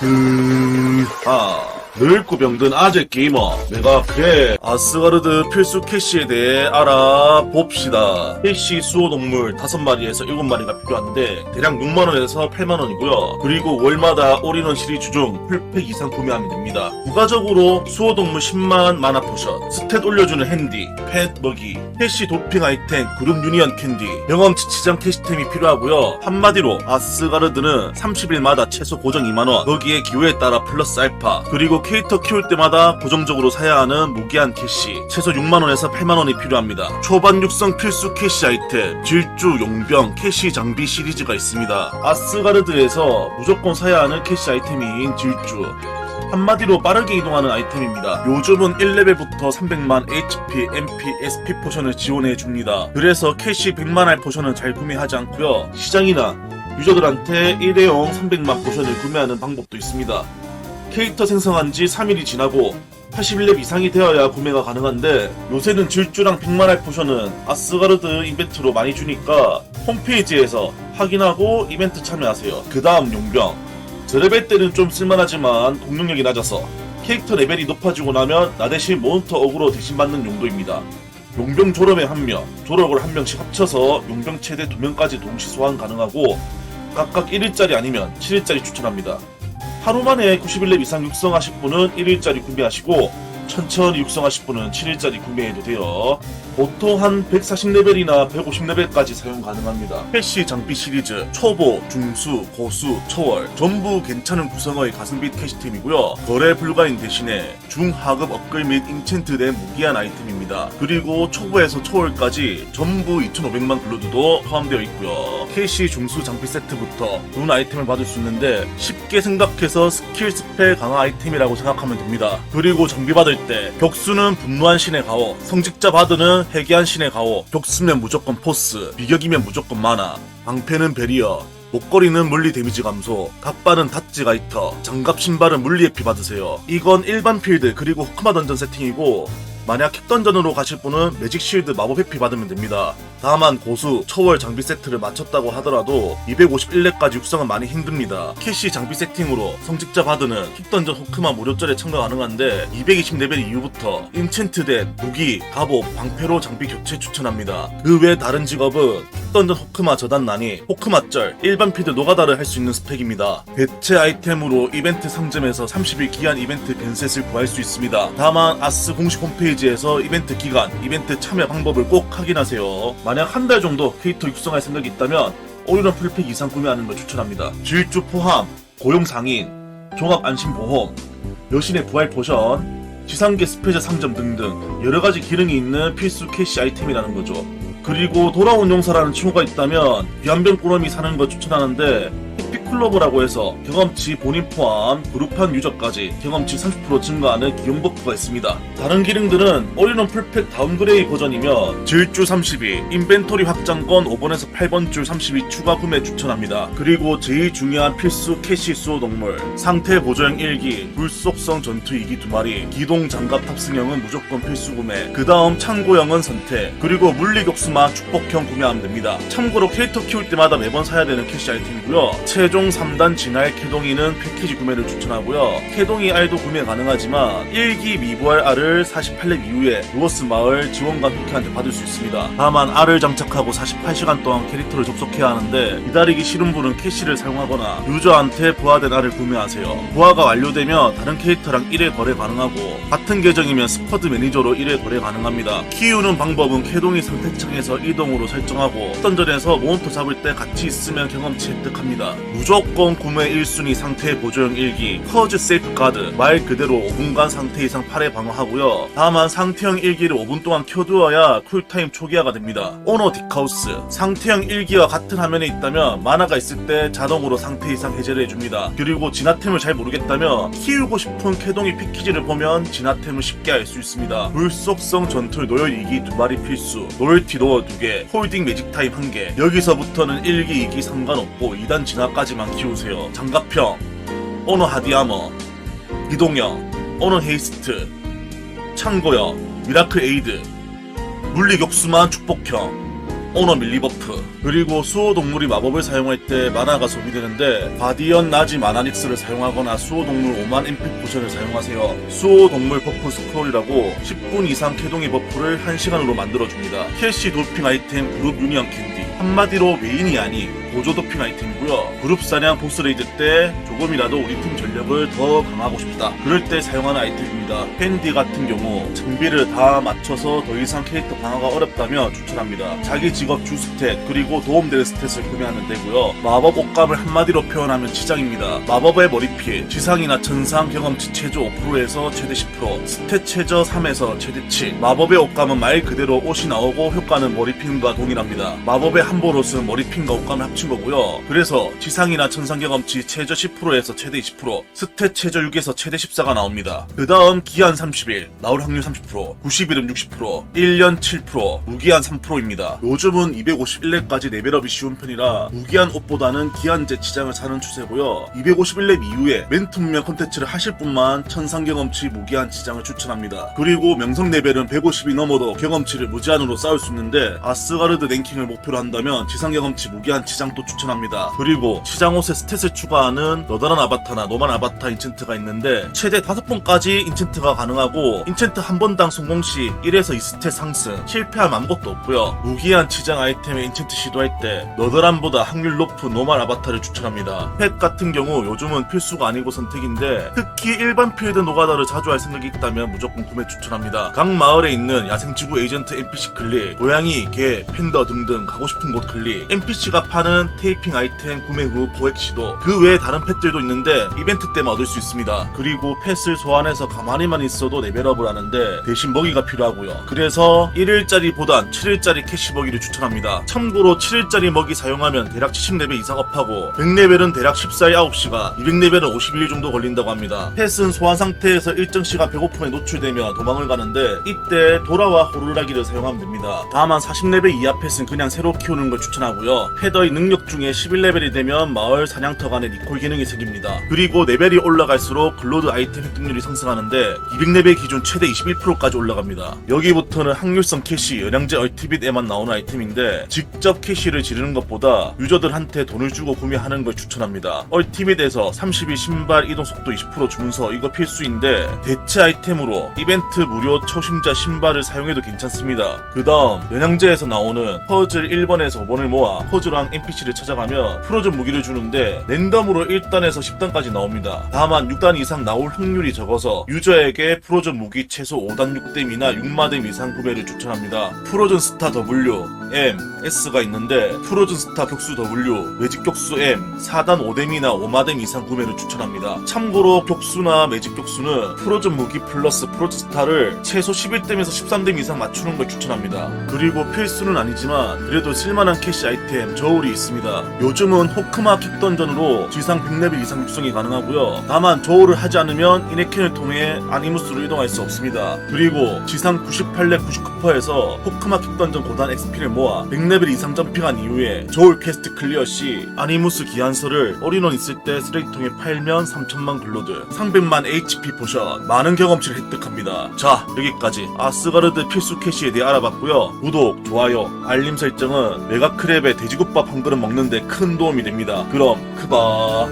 음, 아, 늙고 병든 아재 게이머. 내가 그래, 아스가르드 필수 캐시에 대해 알아봅시다. 캐시 수호 동물 5마리에서 7마리가 필요한데, 대략 6만원에서 8만원이고요. 그리고 월마다 올인원 시리즈 중 풀팩 이상 구매하면 됩니다. 부가적으로 수호 동물 10만 마나 포션, 스탯 올려주는 핸디, 펫 먹이, 캐시 도핑 아이템, 그룹 유니언 캔디, 경험치 치장 캐시템이 필요하고요. 한마디로 아스가르드는 30일마다 최소 고정 2만원, 거기에 기호에 따라 플러스 알파, 그리고 캐릭터 키울 때마다 고정적으로 사야 하는 무기한 캐시, 최소 6만원에서 8만원이 필요합니다. 초반 육성 필수 캐시 아이템, 질주, 용병, 캐시 장비 시리즈가 있습니다. 아스가르드에서 무조건 사야 하는 캐시 아이템인 질주, 한마디로 빠르게 이동하는 아이템입니다. 요즘은 1레벨부터 300만 HP, MP, SP 포션을 지원해 줍니다. 그래서 캐시 100만 알 포션은 잘 구매하지 않고요. 시장이나 유저들한테 일회용 300만 포션을 구매하는 방법도 있습니다. 캐릭터 생성한 지 3일이 지나고 81렙 이상이 되어야 구매가 가능한데 요새는 질주랑 100만 알 포션은 아스가르드 이벤트로 많이 주니까 홈페이지에서 확인하고 이벤트 참여하세요. 그 다음 용병 저레벨 때는 좀 쓸만하지만 공격력이 낮아서 캐릭터 레벨이 높아지고 나면 나 대신 몬스터 어그로 대신 받는 용도입니다. 용병 졸업에 한 명, 졸업을 한 명씩 합쳐서 용병 최대 두 명까지 동시 소환 가능하고 각각 1일짜리 아니면 7일짜리 추천합니다. 하루 만에 91렙 이상 육성하실 분은 1일짜리 구매하시고 천천히 육성하실 분은 7일짜리 구매해도 돼요. 보통 한 140레벨이나 150레벨까지 사용 가능합니다. 패시 장비 시리즈 초보, 중수, 고수, 초월 전부 괜찮은 구성의 가성비 캐시템이고요. 거래 불가인 대신에 중하급 업글 및 인챈트된 무기한 아이템입니다. 그리고 초보에서 초월까지 전부 2,500만 글루드도 포함되어 있고요. 캐시 중수 장비 세트부터 좋은 아이템을 받을 수 있는데 쉽게 생각해서 스킬 스펠 강화 아이템이라고 생각하면 됩니다. 그리고 장비 받을 때 격수는 분노한 신의 가오, 성직자 바드는 회개한 신의 가오, 격수면 무조건 포스, 비격이면 무조건 마나, 방패는 베리어, 목걸이는 물리 데미지 감소, 갑발은 닷지 가이터, 장갑 신발은 물리 에피 받으세요. 이건 일반 필드 그리고 호크마 던전 세팅이고 만약 킥던전으로 가실 분은 매직 쉴드 마법 회피 받으면 됩니다. 다만 고수, 초월 장비 세트를 맞췄다고 하더라도 251렙까지 육성은 많이 힘듭니다. 캐시 장비 세팅으로 성직자 바드는 킥던전 호크마 무료절에 참가 가능한데 220레벨 이후부터 인챈트된 무기, 갑옷, 방패로 장비 교체 추천합니다. 그 외 다른 직업은 킥던전 호크마 저단 난이, 호크마절, 일반 필드 노가다를 할 수 있는 스펙입니다. 대체 아이템으로 이벤트 상점에서 30일 기한 이벤트 벤셋을 구할 수 있습니다. 다만 아스 공식 홈페이지에서 이벤트 기간, 이벤트 참여 방법을 꼭 확인하세요. 만약 한 달 정도 캐릭터 육성할 생각이 있다면 올인원 풀팩 이상 구매하는 걸 추천합니다. 질주 포함, 고용 상인, 종합 안심보험, 여신의 부활 포션, 지상계 스페셜 상점 등등 여러 가지 기능이 있는 필수 캐시 아이템이라는 거죠. 그리고 돌아온 용사라는 칭호가 있다면 귀한병 꾸러미 사는 거 추천하는데 클로버라고 해서 경험치 본인 포함 그룹한 유저까지 경험치 30% 증가하는 기용 버프가 있습니다. 다른 기능들은 올인원 풀팩 다운그레이 버전이며 질주 32, 인벤토리 확장권 5번에서 8번 줄 32 추가 구매 추천합니다. 그리고 제일 중요한 필수 캐시 수호 동물 상태 보조형 1기, 불속성 전투 2기 2마리, 기동 장갑 탑승형은 무조건 필수 구매. 그 다음 창고형은 선택. 그리고 물리격수마 축복형 구매하면 됩니다. 참고로 캐릭터 키울 때마다 매번 사야 되는 캐시 아이템이고요. 최종 3단 진알 캐동이는 패키지 구매를 추천하고요. 캐동이 알도 구매 가능하지만 1기 미부알 알을 48렙 이후에 루어스 마을 지원관 후키한테 받을 수 있습니다. 다만 알을 장착하고 48시간 동안 캐릭터를 접속해야 하는데 기다리기 싫은 분은 캐시를 사용하거나 유저한테 부하된 알을 구매하세요. 부하가 완료되면 다른 캐릭터랑 1회 거래 가능하고 같은 계정이면 스쿼드 매니저로 1회 거래 가능합니다. 키우는 방법은 캐동이 선택창에서 이동으로 설정하고 던전에서 몬스터 잡을 때 같이 있으면 경험치 획득합니다. 무조 건 구매 1순위 상태 보조형 1기 커즈 세이프 가드 말 그대로 5분간 상태 이상 8회 방어하고요. 다만 상태형 1기를 5분 동안 켜두어야 쿨타임 초기화가 됩니다. 오너 디카우스 상태형 1기와 같은 화면에 있다면 만화가 있을 때 자동으로 상태 이상 해제를 해줍니다. 그리고 진화템을 잘 모르겠다면 키우고 싶은 캐동이 패키지를 보면 진화템을 쉽게 알 수 있습니다. 불속성 전투 노열 2기 두 마리 필수 노열티 노어 2개 홀딩 매직 타임 1개 여기서부터는 1기 2기 상관없고 2단 진화까지만 키우세요. 장갑형 오너 하디아머 기동형 오너 헤이스트 창고형 미라클 에이드 물리격수만 축복형 오너 밀리 버프. 그리고 수호 동물이 마법을 사용할 때 만화가 소비되는데 바디언 나지 마나닉스를 사용하거나 수호 동물 5만 MP 포션을 사용하세요. 수호 동물 버프 스크롤이라고 10분 이상 캐동의 버프를 1시간으로 만들어줍니다. 캐시 도핑 아이템 그룹 유니언 캔디. 한마디로 메인이 아닌 보조 도핑 아이템이고요. 그룹 사냥 보스 레이드 때 조금이라도 우리 팀 전력을 더 강하고 싶다. 그럴 때 사용하는 아이템입니다. 캔디 같은 경우 장비를 다 맞춰서 더 이상 캐릭터 강화가 어렵다면 추천합니다. 자기 직업 주 스탯 그리고 도움될 스탯을 구매하면 되고요. 마법 옷감을 한마디로 표현하면 치장입니다. 마법의 머리피 지상이나 천상 경험치 최저 5%에서 최대 10% 스탯 최저 3에서 최대 7 마법의 옷감은 말 그대로 옷이 나오고 효과는 머리핀과 동일합니다. 마법의 한보롯은 머리핀과 옷감을 합친 거고요. 그래서 지상이나 천상 경험치 최저 10%에서 최대 20% 스탯 최저 6에서 최대 14가 나옵니다. 그 다음 기한 30일 나올 확률 30% 90일은 60% 1년 7% 무기한 3%입니다. 요즘은 251렙까지 레벨업이 쉬운 편이라 무기한 옷보다는 기한제 치장을 사는 추세고요. 251렙 이후에 멘트문명 컨텐츠를 하실 분만 천상 경험치 무기한 치장을 추천합니다. 그리고 명성 레벨은 150이 넘어도 경험치를 무제한으로 쌓을 수 있는데 아스가르드 랭킹을 목표로 한다면 지상 경험치 무기한 치장 도 추천합니다. 그리고 치장 옷에 스탯을 추가하는 너다란 아바타나 노만 아바타 인챈트가 있는데 최대 5번까지 인챈트가 가능하고 인챈트 한 번당 성공 시 1에서 2스탯 상승 실패하면 아무것도 없고요. 무기한 치장 아이템의 인챈트 시도할 때 너드란보다 확률 높은 노말 아바타를 추천합니다. 펫 같은 경우 요즘은 필수가 아니고 선택인데 특히 일반 필드 노가다를 자주 할 생각이 있다면 무조건 구매 추천합니다. 각 마을에 있는 야생지구 에이전트 NPC 클릭 고양이, 개, 팬더 등등 가고 싶은 곳 클릭 NPC가 파는 테이핑 아이템 구매 후 보액 시도. 그 외에 다른 펫들도 있는데 이벤트 때만 얻을 수 있습니다. 그리고 펫을 소환해서 가만히만 있어도 레벨업을 하는데 대신 먹이가 필요하고요. 그래서 1일짜리보단 7일짜리 캐시 먹이를 추천합니다. 참고로 7일짜리 먹이 사용하면 대략 70레벨 이상 업하고 100레벨은 대략 14일 9시가 200레벨은 51일 정도 걸린다고 합니다. 펫은 소환 상태에서 일정 시간 배고픔에 노출되며 도망을 가는데 이때 도라와 호루라기를 사용하면 됩니다. 다만 40레벨 이하 펫은 그냥 새로 키우는 걸 추천하고요. 패더의 능력 중에 11레벨이 되면 마을 사냥터 간의 리콜 기능이 생깁니다. 그리고 레벨이 올라갈수록 글로드 아이템 획득률이 상승하는데 200레벨 기준 최대 21%까지 올라갑니다. 여기부터는 확률성 캐시 연양제 얼티빗에만 나오는 아이템인데 직접 캐시를 지르는 것보다 유저들한테 돈을 주고 구매하는 걸 추천합니다. 얼티밋에서 30일 신발 이동 속도 20% 주문서 이거 필수인데 대체 아이템으로 이벤트 무료 초심자 신발을 사용해도 괜찮습니다. 그 다음 연양제에서 나오는 퍼즐 1번에서 5번을 모아 퍼즐왕 NPC 를 찾아가면 프로즌 무기를 주는데 랜덤으로 1단에서 10단까지 나옵니다 다만 6단 이상 나올 확률이 적어서 유저에게 프로즌 무기 최소 5단 6댐이나 6마댐 이상 구매를 추천합니다 프로즌 스타 W, M, S가 있는데 프로즌 스타 격수 W, 매직 격수 M, 4단 5댐이나 5마댐 이상 구매를 추천합니다. 참고로 격수나 매직 격수는 프로즌 무기 플러스 프로즌 스타를 최소 11댐에서 13댐 이상 맞추는 걸 추천합니다. 그리고 필수는 아니지만 그래도 쓸만한 캐시 아이템 저울이 있습니다. 요즘은 호크마 킥던전으로 지상 100레벨 이상 육성이 가능하고요. 다만 저울을 하지 않으면 이네켄을 통해 아니무스로 이동할 수 없습니다. 그리고 지상 98렙 99%에서 호크마 킥던전 고단 XP를 모아 100레벨 이상 점핑한 이후에 저울 퀘스트 클리어 시 아니무스 기한서를 올인원 있을 때 쓰레기통에 팔면 3천만 글로드, 300만 HP 포션, 많은 경험치를 획득합니다. 자, 여기까지 아스가르드 필수 캐시에 대해 알아봤고요. 구독, 좋아요, 알림 설정은 메가크랩의 돼지국밥 한 그릇 먹는데 큰 도움이 됩니다. 그럼 크바.